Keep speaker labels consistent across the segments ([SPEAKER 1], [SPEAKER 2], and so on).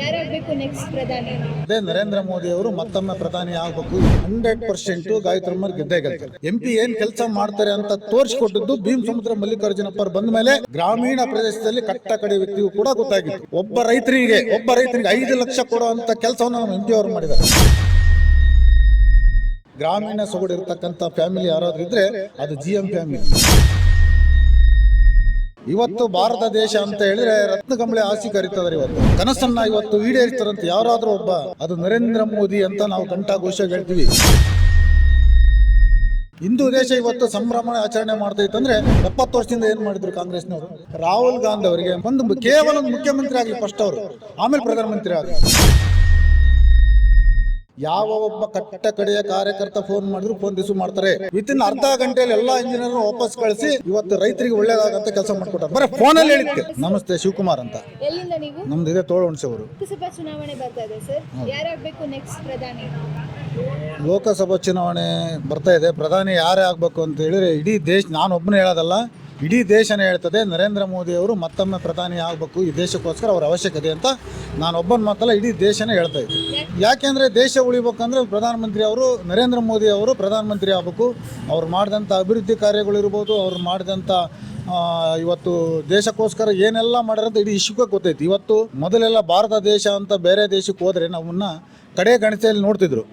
[SPEAKER 1] ಯಾರಾಗಬೇಕು next ಪ್ರಧಾನಿ?
[SPEAKER 2] ಅದೇ ನರೇಂದ್ರ ಮೋದಿ ಅವರು ಮತ್ತೊಮ್ಮೆ ಪ್ರಧಾನಿ ಆಗಬೇಕು. ಹಂಡ್ರೆಡ್ ಪರ್ಸೆಂಟ್ ಗಾಯತ್ರಮ್ಮರ್ ಗೆದ್ದೇ ಗೆಲ್ತಾರೆ. ಎಂ ಪಿ ಏನ್ ಕೆಲಸ ಮಾಡ್ತಾರೆ ಅಂತ ತೋರಿಸಿಕೊಟ್ಟಿದ್ದು ಭೀಮ್ ಸಮುದ್ರ ಮಲ್ಲಿಕಾರ್ಜುನಪ್ಪ ಬಂದ ಮೇಲೆ ಗ್ರಾಮೀಣ ಪ್ರದೇಶದಲ್ಲಿ ಕಟ್ಟ ಕಡೆ ವ್ಯಕ್ತಿಗೂ ಕೂಡ ಗೊತ್ತಾಗಿತ್ತು. ಒಬ್ಬ ರೈತರಿಗೆ ಒಬ್ಬ ರೈತರಿಗೆ ಐದು ಲಕ್ಷ ಕೊಡುವಂತ ಕೆಲಸವನ್ನು ನಮ್ಮ ಎಂ ಪಿ ಅವರು ಮಾಡಿದ್ದಾರೆ. ಗ್ರಾಮೀಣ ಸೊಗಡಿರ್ತಕ್ಕಂಥ ಫ್ಯಾಮಿಲಿ ಯಾರಾದ್ರೂ ಇದ್ರೆ ಅದು ಜಿ ಎಂ ಫ್ಯಾಮಿಲಿ ಇವತ್ತು ಭಾರತ ದೇಶ ಅಂತ ಹೇಳಿದ್ರೆ ರತ್ನಕಂಬಳಿ ಆಸಿ ಕರೀತದಾರೆ ಇವತ್ತು. ಕನಸನ್ನ ಇವತ್ತು ಈಡೇರಿಸ್ತಾರಂತ ಯಾರಾದ್ರೂ ಒಬ್ಬ. ಅದು ನರೇಂದ್ರ ಮೋದಿ ಅಂತ ನಾವು ಕಂಠಘೋಷ ಹೇಳ್ತೀವಿ. ಹಿಂದೂ ದೇಶ ಇವತ್ತು ಸಂಭ್ರಮ ಆಚರಣೆ ಮಾಡ್ತಾ ಇತ್ತಂದ್ರೆ ಎಪ್ಪತ್ತು ವರ್ಷದಿಂದ ಏನ್ ಮಾಡಿದ್ರು ಕಾಂಗ್ರೆಸ್ನವರು? ರಾಹುಲ್ ಗಾಂಧಿ ಅವರಿಗೆ ಒಂದು ಕೇವಲ ಮುಖ್ಯಮಂತ್ರಿ ಆಗಲಿ ಫಸ್ಟ್ ಅವರು. ಆಮೇಲೆ ಪ್ರಧಾನಮಂತ್ರಿ ಆಗಲಿ. ಯಾವ ಒಬ್ಬ ಕಟ್ಟ ಕಡೆಯ ಕಾರ್ಯಕರ್ತ ಫೋನ್ ಮಾಡಿದ್ರು ಫೋನ್ ರಿಸೀವ್ ಮಾಡ್ತಾರೆ. ವಿತ್ ಇನ್ ಅರ್ಧ ಗಂಟೆಯಲ್ಲಿ ಎಲ್ಲಾ ಇಂಜಿನಿಯರ್ ವಾಪಸ್ ಕಳಿಸಿ ಇವತ್ತು ರೈತರಿಗೆ ಒಳ್ಳೇದಾಗಂತ ಕೆಲಸ ಮಾಡ್ಕೊಟ್ಟಾರೆ. ಬರೀ ಅಲ್ಲಿ ಹೇಳಿದ್ದೆ ನಮಸ್ತೆ ಶಿವಕುಮಾರ್ ಅಂತ.
[SPEAKER 1] ಎಲ್ಲಿಂದ ನೀವು?
[SPEAKER 2] ನಮ್ದು ಇದೆ ತೋಳ ಅವರು
[SPEAKER 1] ಲೋಕಸಭಾ ಚುನಾವಣೆ ಬರ್ತಾ ಇದೆ ಸರ್. ಯಾರಾಗಬೇಕು ನೆಕ್ಸ್ಟ್ ಪ್ರಧಾನಿ?
[SPEAKER 2] ಲೋಕಸಭಾ ಚುನಾವಣೆ ಬರ್ತಾ ಇದೆ. ಪ್ರಧಾನಿ ಯಾರೇ ಆಗ್ಬೇಕು ಅಂತ ಹೇಳಿದ್ರೆ ಇಡೀ ದೇಶ ನಾನು ಒಬ್ಬನೇ ಹೇಳೋದಲ್ಲ ಇಡೀ ದೇಶನೇ ಹೇಳ್ತದೆ, ನರೇಂದ್ರ ಮೋದಿ ಅವರು ಮತ್ತೊಮ್ಮೆ ಪ್ರಧಾನಿ ಆಗಬೇಕು ಈ ದೇಶಕ್ಕೋಸ್ಕರ ಅವರ ಅವಶ್ಯಕತೆ ಅಂತ ನಾನು ಒಬ್ಬನ ಮಾತಲ್ಲ, ಇಡೀ ದೇಶನೇ ಹೇಳ್ತಾ ಇದ್ದೆ. ಯಾಕೆಂದರೆ ದೇಶ ಉಳಿಬೇಕಂದ್ರೆ ಪ್ರಧಾನಮಂತ್ರಿ ಅವರು, ನರೇಂದ್ರ ಮೋದಿ ಅವರು ಪ್ರಧಾನಮಂತ್ರಿ ಆಗಬೇಕು. ಅವ್ರು ಮಾಡಿದಂಥ ಅಭಿವೃದ್ಧಿ ಕಾರ್ಯಗಳಿರ್ಬೋದು ಅವ್ರು ಮಾಡಿದಂಥ ಇವತ್ತು ದೇಶಕ್ಕೋಸ್ಕರ ಏನೆಲ್ಲ ಮಾಡ್ಯಾರ ಅಂತ ಇಡೀ ವಿಶ್ವಕ್ಕೆ ಗೊತ್ತೈತಿ. ಇವತ್ತು ಮೊದಲೆಲ್ಲ ಭಾರತ ದೇಶ ಅಂತ ಬೇರೆ ದೇಶಕ್ಕೆ ಹೋದರೆ ನಮ್ಮನ್ನು ಕಡೆ ಗಣಿತೆಯಲ್ಲಿ ನೋಡ್ತಿದ್ರು.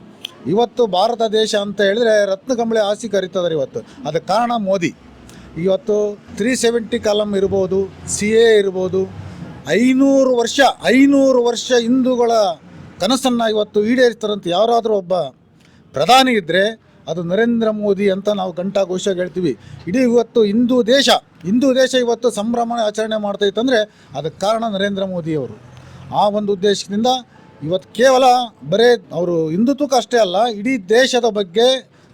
[SPEAKER 2] ಇವತ್ತು ಭಾರತ ದೇಶ ಅಂತ ಹೇಳಿದ್ರೆ ರತ್ನಕಂಬಳಿ ಆಸಿ ಕರೀತದಾರೆ ಇವತ್ತು. ಅದಕ್ಕೆ ಕಾರಣ ಮೋದಿ. ಇವತ್ತು ತ್ರೀ ಸೆವೆಂಟಿ ಕಾಲಮ್ ಇರ್ಬೋದು ಸಿ ಎ ಇರ್ಬೋದು, ಐನೂರು ವರ್ಷ ಐನೂರು ವರ್ಷ ಹಿಂದೂಗಳ ಕನಸನ್ನು ಇವತ್ತು ಈಡೇರಿಸ್ತಾರಂತ ಯಾರಾದರೂ ಒಬ್ಬ ಪ್ರಧಾನಿ ಇದ್ದರೆ ಅದು ನರೇಂದ್ರ ಮೋದಿ ಅಂತ ನಾವು ಘಂಟಾಘೋಷ ಹೇಳ್ತೀವಿ. ಇಡೀ ಇವತ್ತು ಹಿಂದೂ ದೇಶ ಹಿಂದೂ ದೇಶ ಇವತ್ತು ಸಂಭ್ರಮ ಆಚರಣೆ ಮಾಡ್ತಾ ಇತ್ತಂದರೆ ಅದಕ್ಕೆ ಕಾರಣ ನರೇಂದ್ರ ಮೋದಿಯವರು ಆ ಒಂದು ಉದ್ದೇಶದಿಂದ ಇವತ್ತು ಕೇವಲ ಬರೇ ಅವರು ಹಿಂದುತ್ವಕ್ಕೆ ಅಷ್ಟೇ ಅಲ್ಲ, ಇಡೀ ದೇಶದ ಬಗ್ಗೆ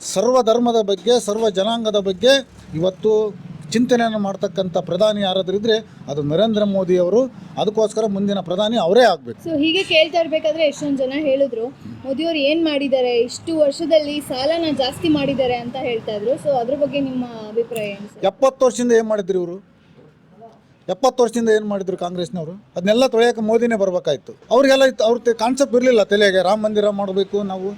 [SPEAKER 2] ಸರ್ವ ಧರ್ಮದ ಬಗ್ಗೆ ಸರ್ವ ಜನಾಂಗದ ಬಗ್ಗೆ ಇವತ್ತು ಚಿಂತನೆಯನ್ನು ಮಾಡ್ತಕ್ಕಂಥ ಪ್ರಧಾನಿ ಯಾರಾದ್ರೂ ಇದ್ರೆ ಅದು ನರೇಂದ್ರ ಮೋದಿ ಅವರು. ಅದಕ್ಕೋಸ್ಕರ ಮುಂದಿನ ಪ್ರಧಾನಿ ಅವರೇ ಆಗಬೇಕು.
[SPEAKER 1] ಸೊ ಹೀಗೆ ಕೇಳ್ತಾ ಇರ್ಬೇಕಾದ್ರೆ ಎಷ್ಟೊಂದು ಜನ ಹೇಳಿದ್ರು ಮೋದಿಯವರು ಏನ್ ಮಾಡಿದ್ದಾರೆ ಇಷ್ಟು ವರ್ಷದಲ್ಲಿ ಸಾಲನ ಜಾಸ್ತಿ ಮಾಡಿದ್ದಾರೆ ಅಂತ ಹೇಳ್ತಾ ಇದ್ರು. ಸೊ ಅದ್ರ ಬಗ್ಗೆ ನಿಮ್ಮ ಅಭಿಪ್ರಾಯ ಏನು ಸರ್?
[SPEAKER 2] ಎಪ್ಪತ್ತು ವರ್ಷದಿಂದ ಏನು ಮಾಡಿದ್ರು ಇವರು? ಎಪ್ಪತ್ತು ವರ್ಷದಿಂದ ಏನು ಮಾಡಿದ್ರು ಕಾಂಗ್ರೆಸ್ನವರು? ಅದನ್ನೆಲ್ಲ ತೊಳೆಯೋಕೆ ಮೋದಿನೇ ಬರಬೇಕಾಯ್ತು. ಅವ್ರಿಗೆಲ್ಲ ಇತ್ತು ಅವ್ರ ಕಾನ್ಸೆಪ್ಟ್ ಇರಲಿಲ್ಲ ತಲೆಗೆ. ರಾಮ ಮಂದಿರ ಮಾಡಬೇಕು ನಾವು.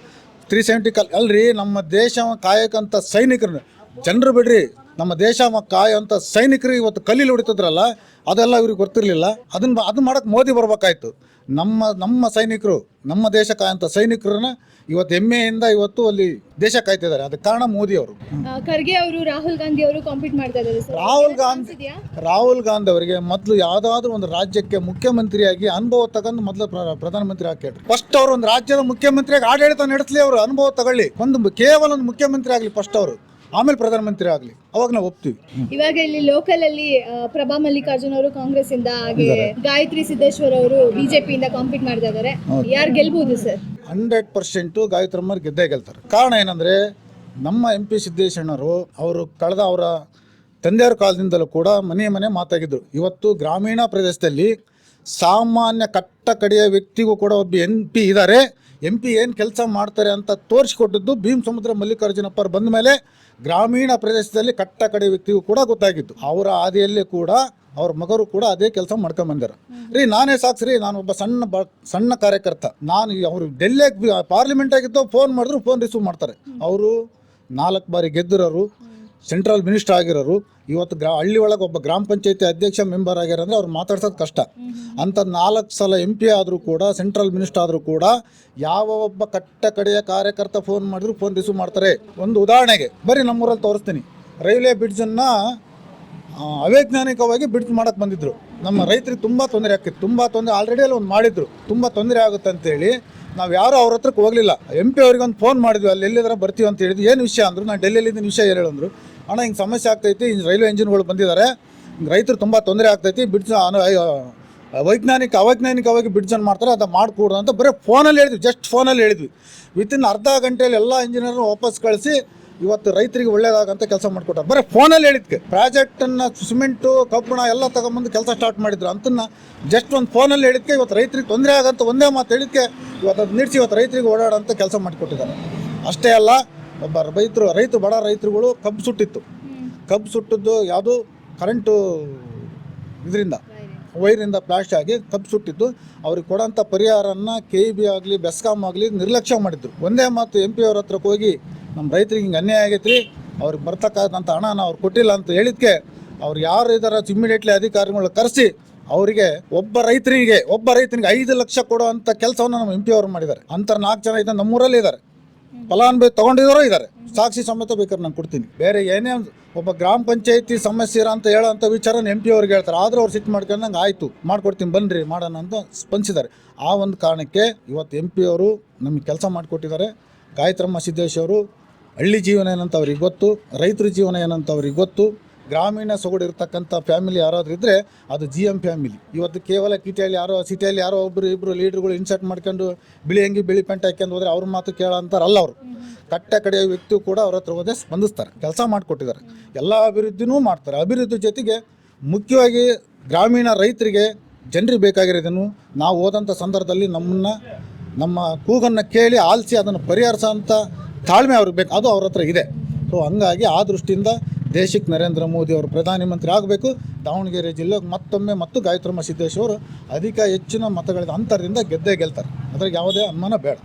[SPEAKER 2] ತ್ರೀ ಸೆವೆಂಟಿ ಕಲ್ ಅಲ್ರಿ, ನಮ್ಮ ದೇಶ ಕಾಯಕಂತ ಸೈನಿಕರು ಜನರು ಬಿಡ್ರಿ, ನಮ್ಮ ದೇಶ ಕಾಯೋಂಥ ಸೈನಿಕರು ಇವತ್ತು ಕಲೀಲಿ ಹೊಡಿತಿದ್ರಲ್ಲ, ಅದೆಲ್ಲ ಇವ್ರಿಗೆ ಗೊತ್ತಿರಲಿಲ್ಲ. ಅದನ್ನ ಅದನ್ನ ಮಾಡಕ್ಕೆ ಮೋದಿ ಬರಬೇಕಾಯ್ತು. ನಮ್ಮ ನಮ್ಮ ಸೈನಿಕರು ನಮ್ಮ ದೇಶ ಕಾಯಂತ ಸೈನಿಕರನ್ನ ಇವತ್ತು ಹೆಮ್ಮೆಯಿಂದ ಇವತ್ತು ಅಲ್ಲಿ ದೇಶ ಕಾಯ್ತಿದ್ದಾರೆ. ಅದಕ್ಕೆ ಕಾರಣ ಮೋದಿ ಅವರು.
[SPEAKER 1] ಖರ್ಗೆ ಅವರು ರಾಹುಲ್ ಗಾಂಧಿ ಅವರು ಕಾಂಪೀಟ್ ಮಾಡ್ತಾ ಇದ್ದಾರೆ ಸರ್.
[SPEAKER 2] ರಾಹುಲ್ ಗಾಂಧಿ ರಾಹುಲ್ ಗಾಂಧಿ ಅವರಿಗೆ ಮೊದಲು ಯಾವುದಾದ್ರೂ ಒಂದು ರಾಜ್ಯಕ್ಕೆ ಮುಖ್ಯಮಂತ್ರಿಯಾಗಿ ಅನುಭವ ತಗೊಂಡು ಮೊದಲು ಪ್ರ- ಪ್ರಧಾನಮಂತ್ರಿ ಹಾಕಿ ಫಸ್ಟ್ ಅವರು ಒಂದು ರಾಜ್ಯದ ಮುಖ್ಯಮಂತ್ರಿಯಾಗಿ ಆಡಳಿತ ನಡೆಸಲಿ ಅವರು ಅನುಭವ ತಗೊಳ್ಳಿ. ಒಂದು ಕೇವಲ ಒಂದು ಮುಖ್ಯಮಂತ್ರಿ ಆಗಲಿ ಫಸ್ಟ್ ಅವರು. ಆಮೇಲೆ ಪ್ರಧಾನಮಂತ್ರಿ ಆಗಲಿ. ಅವಾಗ ನಾವು ಒಪ್ತೀವಿ.
[SPEAKER 1] ಇವಾಗ ಇಲ್ಲಿ ಲೋಕಲ್ ಅಲ್ಲಿ ಆ, ಪ್ರಭಾ ಮಲ್ಲಿಕಾರ್ಜುನ್ ಅವರು ಕಾಂಗ್ರೆಸ್ ಇಂದ ಹಾಗೆ ಗಾಯತ್ರಿ ಸಿದ್ದೇಶ್ವರ್ ಅವರು ಬಿಜೆಪಿ ಇಂದ ಕಾಂಪೀಟ್ ಮಾಡ್ತಾ ಇದ್ದಾರೆ ಯಾರು ಗೆಲ್ಬಹುದು ಸರ್?
[SPEAKER 2] ಹಂಡ್ರೆಡ್ ಪರ್ಸೆಂಟು ಗಾಯತ್ರಮ್ಮರು ಗೆದ್ದೇ ಗೆಲ್ತಾರೆ. ಕಾರಣ ಏನಂದರೆ ನಮ್ಮ ಎಂ ಪಿ ಸಿದ್ದೇಶಣ್ಣರು ಅವರು ಕಳೆದ ಅವರ ತಂದೆಯವರ ಕಾಲದಿಂದಲೂ ಕೂಡ ಮನೆ ಮನೆ ಮಾತಾಗಿದ್ದರು ಇವತ್ತು ಗ್ರಾಮೀಣ ಪ್ರದೇಶದಲ್ಲಿ ಸಾಮಾನ್ಯ ಕಟ್ಟ ಕಡೆಯ ವ್ಯಕ್ತಿಗೂ ಕೂಡ ಒಬ್ಬ ಎಂ ಪಿ ಇದ್ದಾರೆ. ಎಂ ಪಿ ಏನು ಕೆಲಸ ಮಾಡ್ತಾರೆ ಅಂತ ತೋರಿಸಿಕೊಟ್ಟಿದ್ದು ಭೀಮ್ ಸಮುದ್ರ ಅವರು ಬಂದ ಮೇಲೆ ಗ್ರಾಮೀಣ ಪ್ರದೇಶದಲ್ಲಿ ಕಟ್ಟ ಕಡೆ ವ್ಯಕ್ತಿಗೂ ಕೂಡ ಗೊತ್ತಾಗಿತ್ತು. ಅವರ ಹಾದಿಯಲ್ಲಿ ಕೂಡ ಅವ್ರ ಮಗರು ಕೂಡ ಅದೇ ಕೆಲಸ ಮಾಡ್ಕೊಂಬಂದಾರ. ರೀ, ನಾನೇ ಸಾಕ್ಸ್ರಿ ನಾನು ಒಬ್ಬ ಸಣ್ಣ ಬ, ಸಣ್ಣ ಕಾರ್ಯಕರ್ತ. ನಾನು ಅವರು ಡೆಲ್ಲಿಗೆ ಪಾರ್ಲಿಮೆಂಟ್ ಆಗಿದ್ದು ಫೋನ್ ಮಾಡಿದ್ರು ಫೋನ್ ರಿಸೀವ್ ಮಾಡ್ತಾರೆ. ಅವರು ನಾಲ್ಕು ಬಾರಿ ಗೆದ್ದಿರೋರು. ಸೆಂಟ್ರಲ್ ಮಿನಿಸ್ಟರ್ ಆಗಿರೋರು ಇವತ್ತು ಗ್ರಾ ಹಳ್ಳಿ ಒಳಗೆ ಒಬ್ಬ ಗ್ರಾಮ ಪಂಚಾಯತಿ ಅಧ್ಯಕ್ಷ ಮೆಂಬರ್ ಆಗ್ಯಾರ ಅಂದ್ರೆ ಅವ್ರು ಮಾತಾಡ್ಸೋದು ಕಷ್ಟ. ಅಂತ ನಾಲ್ಕು ಸಲ ಎಂ ಪಿ ಆದರೂ ಕೂಡ ಸೆಂಟ್ರಲ್ ಮಿನಿಸ್ಟರ್ ಆದರೂ ಕೂಡ ಯಾವ ಒಬ್ಬ ಕಟ್ಟ ಕಡೆಯ ಕಾರ್ಯಕರ್ತ ಫೋನ್ ಮಾಡಿದ್ರು ಫೋನ್ ರಿಸೀವ್ ಮಾಡ್ತಾರೆ. ಒಂದು ಉದಾಹರಣೆಗೆ ಬರೀ ನಮ್ಮೂರಲ್ಲಿ ತೋರಿಸ್ತೀನಿ. ರೈಲ್ವೆ ಬ್ರಿಡ್ಜನ್ನು ಅವೈಜ್ಞಾನಿಕವಾಗಿ ಬ್ರಿಡ್ಜ್ ಮಾಡಕ್ಕೆ ಬಂದಿದ್ದರು ನಮ್ಮ ರೈತರಿಗೆ ತುಂಬ ತೊಂದರೆ ಆಗ್ತಿತ್ತು. ತುಂಬ ತೊಂದರೆ ಆಲ್ರೆಡಿ ಅಲ್ಲಿ ಒಂದು ಮಾಡಿದ್ರು. ತುಂಬ ತೊಂದರೆ ಆಗುತ್ತೆ ಅಂತೇಳಿ ನಾವು ಯಾರು ಅವ್ರ ಹತ್ರಕ್ಕೆ ಹೋಗಲಿಲ್ಲ. ಎಂ ಪಿ ಅವ್ರಿಗೆ ಒಂದು ಫೋನ್ ಮಾಡಿದ್ವಿ. ಅಲ್ಲಿ ಎಲ್ಲಿದ್ರೆ ಬರ್ತೀವಿ ಅಂತ ಹೇಳಿದ್ವಿ ಏನು ವಿಷಯ ಅಂದರು ನಾನು ಡೆಲ್ಲಿಯಲ್ಲಿದ್ದ ವಿಷಯ ಹೇಳಂದ್ರು ಅಣ್ಣ, ಹಿಂಗೆ ಸಮಸ್ಯೆ ಆಗ್ತೈತಿ ರೈಲ್ವೆ ಇಂಜಿನ್ಗಳು ಬಂದಿದ್ದಾರೆ ರೈತರು ತುಂಬ ತೊಂದರೆ ಆಗ್ತೈತಿ ಬಿಡ್ಸ ವೈಜ್ಞಾನಿಕ, ಅವೈಜ್ಞಾನಿಕವಾಗಿ ಬಿಡ್ಜನ್ನು ಮಾಡ್ತಾರೆ ಅದು ಮಾಡಿಕೊಡೋದು ಅಂತ ಬರೀ ಫೋನಲ್ಲಿ ಹೇಳಿದ್ವಿ ಜಸ್ಟ್ ಫೋನಲ್ಲಿ ಹೇಳಿದ್ವಿ. ವಿತಿನ್ ಅರ್ಧ ಗಂಟೆಯಲ್ಲಿ ಎಲ್ಲ ಇಂಜಿನಿಯರ್ ವಾಪಸ್ ಕಳಿಸಿ, ಇವತ್ತು ರೈತರಿಗೆ ಒಳ್ಳೇದಾಗಂತ ಕೆಲಸ ಮಾಡಿಕೊಟ್ಟಾರೆ ಬರೀ ಫೋನಲ್ಲಿ ಹೇಳಿದ್ಕೆ. ಪ್ರಾಜೆಕ್ಟನ್ನು ಸಿಮೆಂಟು ಕಬ್ಬಣ ಎಲ್ಲ ತಗೊಂಬಂದು ಕೆಲಸ ಸ್ಟಾರ್ಟ್ ಮಾಡಿದ್ರು. ಅಂತನ್ನ ಜಸ್ಟ್ ಒಂದು ಫೋನಲ್ಲಿ ಹೇಳಿದ್ಕೆ, ಇವತ್ತು ರೈತರಿಗೆ ತೊಂದರೆ ಆಗಂತ ಒಂದೇ ಮಾತು ಹೇಳಿದ್ಕೆ, ಇವತ್ತು ಅದು ನಿಲ್ಲಿಸಿ ಇವತ್ತು ರೈತರಿಗೆ ಓಡಾಡೋಂಥ ಕೆಲಸ ಮಾಡಿಕೊಟ್ಟಿದ್ದಾರೆ. ಅಷ್ಟೇ ಅಲ್ಲ ಒಬ್ಬ ರೈತರು ರೈತರು ಬಡ ರೈತರುಗಳು ಕಬ್ಬು ಸುಟ್ಟಿತ್ತು. ಕಬ್ಬು ಸುಟ್ಟಿದ್ದು ಯಾವುದು? ಕರೆಂಟು ಇದರಿಂದ ವೈರಿಂದ ಪ್ಲಾಸ್ಟ್ ಆಗಿ ಕಬ್ಬು ಸುಟ್ಟಿದ್ದು. ಅವ್ರಿಗೆ ಕೊಡೋಂಥ ಪರಿಹಾರನ ಕೆ ಇ ಬಿ ಆಗಲಿ ಬೆಸ್ಕಾಮ್ ಆಗಲಿ ನಿರ್ಲಕ್ಷ್ಯ ಮಾಡಿದ್ರು. ಒಂದೇ ಮಾತು ಎಂ ಪಿ ಅವ್ರ ಹತ್ರಕ್ಕೆ ಹೋಗಿ ನಮ್ಮ ರೈತರಿಗೆ ಹಿಂಗೆ ಅನ್ಯಾಯ ಆಗೈತ್ರಿ ಅವ್ರಿಗೆ ಬರ್ತಕ್ಕಂಥ ಹಣನ ಅವ್ರು ಕೊಟ್ಟಿಲ್ಲ ಅಂತ ಹೇಳಿದ್ಕೆ ಅವ್ರು ಯಾರು ಇದಾರ ಇಮಿಡಿಯೇಟ್ಲಿ ಅಧಿಕಾರಿಗಳು ಕರೆಸಿ ಅವರಿಗೆ ಒಬ್ಬ ರೈತರಿಗೆ ಒಬ್ಬ ರೈತನಿಗೆ ಐದು ಲಕ್ಷ ಕೊಡುವಂಥ ಕೆಲಸವನ್ನು ನಮ್ಮ ಎಂ ಪಿ ಅವರು ಮಾಡಿದ್ದಾರೆ. ಅಂತರ ನಾಲ್ಕು ಜನ ಇದ್ದಾರೆ ನಮ್ಮೂರಲ್ಲಿ ಇದ್ದಾರೆ. ಫಲಾನುಭವಿ ತಗೊಂಡಿರೋರು ಇದ್ದಾರೆ ಸಾಕ್ಷಿ ಸಮೇತ ಬೇಕಾದ್ರೆ ನಾನು ಕೊಡ್ತೀನಿ. ಬೇರೆ ಏನೇ ಒಬ್ಬ ಗ್ರಾಮ ಪಂಚಾಯತಿ ಸಮಸ್ಯೆ ಇರೋ ಅಂತ ಹೇಳೋಂಥ ವಿಚಾರನ ಎಂ ಪಿ ಅವ್ರಿಗೆ ಹೇಳ್ತಾರೆ. ಆದರೂ ಅವ್ರು ಸಿಟ್ಟು ಮಾಡ್ಕೊಂಡಂಗೆ ಆಯಿತು. ಮಾಡ್ಕೊಡ್ತೀನಿ ಬನ್ನಿರಿ ಮಾಡೋಣ ಅಂತ ಸ್ಪಂದಿಸಿದ್ದಾರೆ. ಆ ಒಂದು ಕಾರಣಕ್ಕೆ ಇವತ್ತು ಎಂ ಪಿ ಅವರು ನಮಗೆ ಕೆಲಸ ಮಾಡಿಕೊಟ್ಟಿದ್ದಾರೆ. ಗಾಯತ್ರಮ್ಮ ಸಿದ್ದೇಶ್ ಅವರು, ಹಳ್ಳಿ ಜೀವನ ಏನಂತ ಅವ್ರಿಗೆ ಗೊತ್ತು, ರೈತರ ಜೀವನ ಏನಂತ ಅವ್ರಿಗೆ ಗೊತ್ತು. ಗ್ರಾಮೀಣ ಸೊಗಡಿರ್ತಕ್ಕಂಥ ಫ್ಯಾಮಿಲಿ ಯಾರಾದರೂ ಇದ್ದರೆ ಅದು ಜಿ ಎಂ ಫ್ಯಾಮಿಲಿ. ಇವತ್ತು ಕೇವಲ ಕಿಟಿಯಲ್ಲಿ ಯಾರೋ, ಸಿಟಿಯಲ್ಲಿ ಯಾರೋ ಒಬ್ಬರು ಇಬ್ಬರು ಲೀಡ್ರ್ಗಳು ಇನ್ಸರ್ಟ್ ಮಾಡ್ಕೊಂಡು ಬಿಳಿ ಅಂಗಿ, ಬಿಳಿ ಪ್ಯಾಂಟ್ ಹಾಕ್ಯಂಡು ಹೋದರೆ ಅವ್ರ ಮಾತು ಕೇಳೋ ಅಂತಾರಲ್ಲ ಅವರು. ಕಟ್ಟ ಕಡೆಯ ವ್ಯಕ್ತಿ ಕೂಡ ಅವ್ರ ಹತ್ರ ಹೋದೆ ಸ್ಪಂದಿಸ್ತಾರೆ, ಕೆಲಸ ಮಾಡಿಕೊಟ್ಟಿದ್ದಾರೆ. ಎಲ್ಲ ಅಭಿವೃದ್ಧಿನೂ ಮಾಡ್ತಾರೆ. ಅಭಿವೃದ್ಧಿ ಜೊತೆಗೆ ಮುಖ್ಯವಾಗಿ ಗ್ರಾಮೀಣ ರೈತರಿಗೆ ಜನರಿಗೆ ಬೇಕಾಗಿರೋದನ್ನು ನಾವು ಹೋದಂಥ ಸಂದರ್ಭದಲ್ಲಿ ನಮ್ಮನ್ನು, ನಮ್ಮ ಕೂಗನ್ನು ಕೇಳಿ ಆಲಿಸಿ ಅದನ್ನು ಪರಿಹರಿಸೋಂಥ ತಾಳ್ಮೆ ಅವ್ರಿಗೆ ಬೇಕು. ಅದು ಅವ್ರ ಹತ್ರ ಇದೆ. ಸೊ ಹಂಗಾಗಿ ಆ ದೃಷ್ಟಿಯಿಂದ ದೇಶಕ್ಕೆ ನರೇಂದ್ರ ಮೋದಿ ಅವರು ಪ್ರಧಾನಮಂತ್ರಿ ಆಗಬೇಕು. ದಾವಣಗೆರೆ ಜಿಲ್ಲೆಗೆ ಮತ್ತೊಮ್ಮೆ ಮತ್ತು ಗಾಯತ್ರಮ್ಮ ಸಿದ್ದೇಶ್ವರು ಅಧಿಕ ಹೆಚ್ಚಿನ ಮತಗಳಿದ ಅಂತರದಿಂದ ಗೆದ್ದೇ ಗೆಲ್ತಾರೆ. ಅದ್ರಾಗ ಯಾವುದೇ ಅನುಮಾನ ಬೇಡ.